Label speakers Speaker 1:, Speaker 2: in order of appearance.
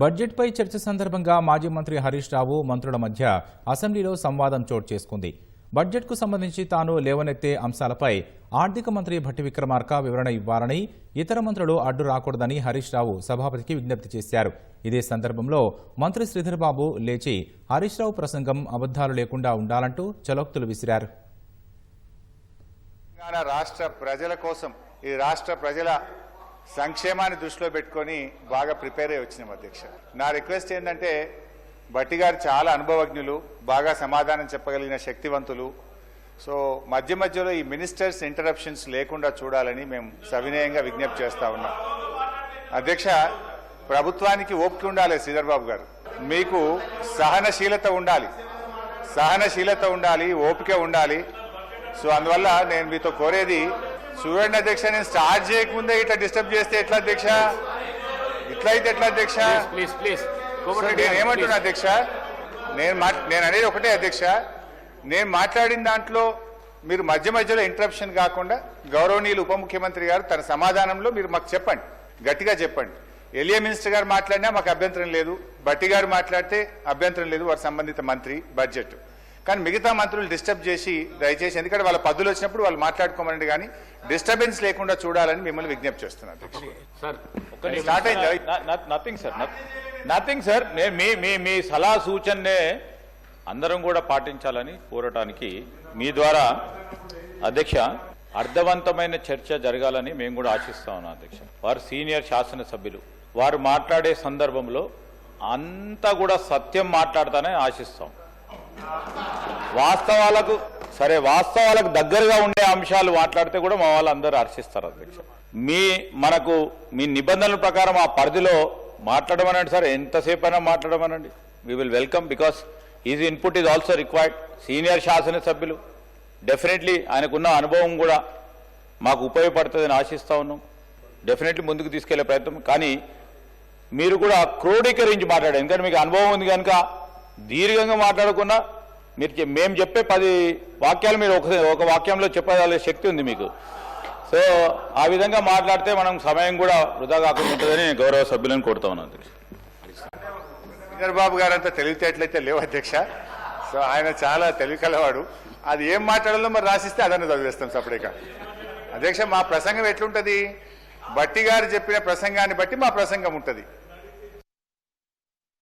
Speaker 1: బడ్జెట్పై చర్చ సందర్భంగా మాజీ మంత్రి హరీష్ రావు మంత్రుల మధ్య అసెంబ్లీలో సంవాదం చోటు చేసుకుంది. బడ్జెట్కు సంబంధించి తాను లేవనెత్తే అంశాలపై ఆర్థిక మంత్రి భట్టి విక్రమార్క వివరణ ఇవ్వాలని ఇతర మంత్రులు అడ్డు రాకూడదని హరీష్ రావు సభాపతికి విజ్ఞప్తి చేశారు. ఇదే సందర్భంలో మంత్రి శ్రీధర్బాబు లేచి హరీష్ రావు ప్రసంగం అబద్ధాలు లేకుండా ఉండాలంటూ చలోక్తులు విసిరారు.
Speaker 2: తెలంగాణ రాష్ట్ర ప్రజల కోసం ఈ రాష్ట్ర ప్రజల సంక్షేమాన్ని దృష్టిలో పెట్టుకొని బాగా ప్రిపేర్ అయ్యి వచ్చినాం అధ్యక్ష. నా రిక్వెస్ట్ ఏంటంటే భట్టి గారు చాలా అనుభవజ్ఞులు బాగా సమాధానం చెప్పగలిగిన శక్తివంతులు. సో మధ్య మధ్యలో ఈ మినిస్టర్స్ ఇంటరప్షన్స్ లేకుండా చూడాలని మేము సవినయంగా విజ్ఞప్తి చేస్తా ఉన్నాం. అధ్యక్ష ప్రభుత్వానికి ఓపిక ఉండాలి శ్రీధర్ బాబు గారు. మీకు సహనశీలత ఉండాలి. సహనశీలత ఉండాలి ఓపిక ఉండాలి. సో అందువల్ల నేను మీతో కోరేది చూడండి అధ్యక్ష నేను స్టార్ట్ చేయకముందే ఇట్లా డిస్టర్బ్ చేస్తే ఎట్లా అధ్యక్ష? ఇట్లా అయితే ఎట్లా అధ్యక్ష?
Speaker 3: ప్లీజ్ ప్లీజ్
Speaker 2: నేను ఏమంటున్నా అధ్యక్ష? నేను మాట్ నేను అనేది ఒకటే అధ్యక్ష. నేను మాట్లాడిన దాంట్లో మీరు మధ్య మధ్యలో ఇంటరప్షన్ కాకుండా గౌరవనీయులు ఉప ముఖ్యమంత్రి గారు తన సమాధానంలో మీరు మాకు చెప్పండి. గట్టిగా చెప్పండి. ఎలియా మినిస్టర్ గారు మాట్లాడినా మాకు అభ్యంతరం లేదు. బట్టి గారు మాట్లాడితే అభ్యంతరం లేదు. వారి సంబంధిత మంత్రి బడ్జెట్. కానీ మిగతా మంత్రులు డిస్టర్బ్ చేసి దయచేసి ఎందుకంటే వాళ్ళ పద్ధతులు వచ్చినప్పుడు వాళ్ళు మాట్లాడుకోమనండి కానీ డిస్టర్బెన్స్ లేకుండా చూడాలని మిమ్మల్ని విజ్ఞప్తి అది స్టార్ట్ అయిందా?
Speaker 3: నథింగ్ సార్ నథింగ్ సార్ మీ మీ మీ సలహా సూచననే అందరం కూడా పాటించాలని కోరటానికి మీ ద్వారా అధ్యక్ష అర్థవంతమైన చర్చ జరగాలని మేము కూడా ఆశిస్తా ఉన్నాం అధ్యక్ష. వారు సీనియర్ శాసనసభ్యులు. వారు మాట్లాడే సందర్భంలో అంతా కూడా సత్యం మాట్లాడతానే ఆశిస్తాం. వాస్తవాలకు సరే వాస్తవాలకు దగ్గరగా ఉండే అంశాలు మాట్లాడితే కూడా మా వాళ్ళందరూ హర్షిస్తారు అధ్యక్ష. మీ మనకు మీ నిబంధనల ప్రకారం ఆ పరిధిలో మాట్లాడమనండి సార్ ఎంతసేపు అయినా మాట్లాడమనండి we will welcome because is input is also required senior శాసనసభ్యులు డెఫినెట్లీ ఆయనకున్న అనుభవం కూడా మాకు ఉపయోగపడుతుందని ఆశిస్తా ఉన్నాం. డెఫినెట్లీ ముందుకు తీసుకెళ్ళే ప్రయత్నం. కానీ మీరు కూడా క్రోడీకరించి మాట్లాడారు ఎందుకంటే మీకు అనుభవం ఉంది కనుక దీర్ఘంగా మాట్లాడకుండా మీరు మేము చెప్పే పది వాక్యాలు మీరు ఒక ఒక వాక్యంలో చెప్పగల శక్తి ఉంది మీకు. సో ఆ విధంగా మాట్లాడితే మనం సమయం కూడా వృధా కాకుండా ఉంటుందని గౌరవ సభ్యులను కోరుతా ఉన్నాను అధ్యక్ష.
Speaker 2: బాబు గారు అంతా తెలివితేటలైతే లేవు అధ్యక్ష. సో ఆయన చాలా తెలివి కలవాడు అది ఏం మాట్లాడాలో మరి రాసిస్తే అదన్నీ చదివేస్తాం సపరేట్గా. అధ్యక్ష మా ప్రసంగం ఎట్లుంటుంది? బట్టి గారు చెప్పిన ప్రసంగాన్ని బట్టి మా ప్రసంగం ఉంటుంది.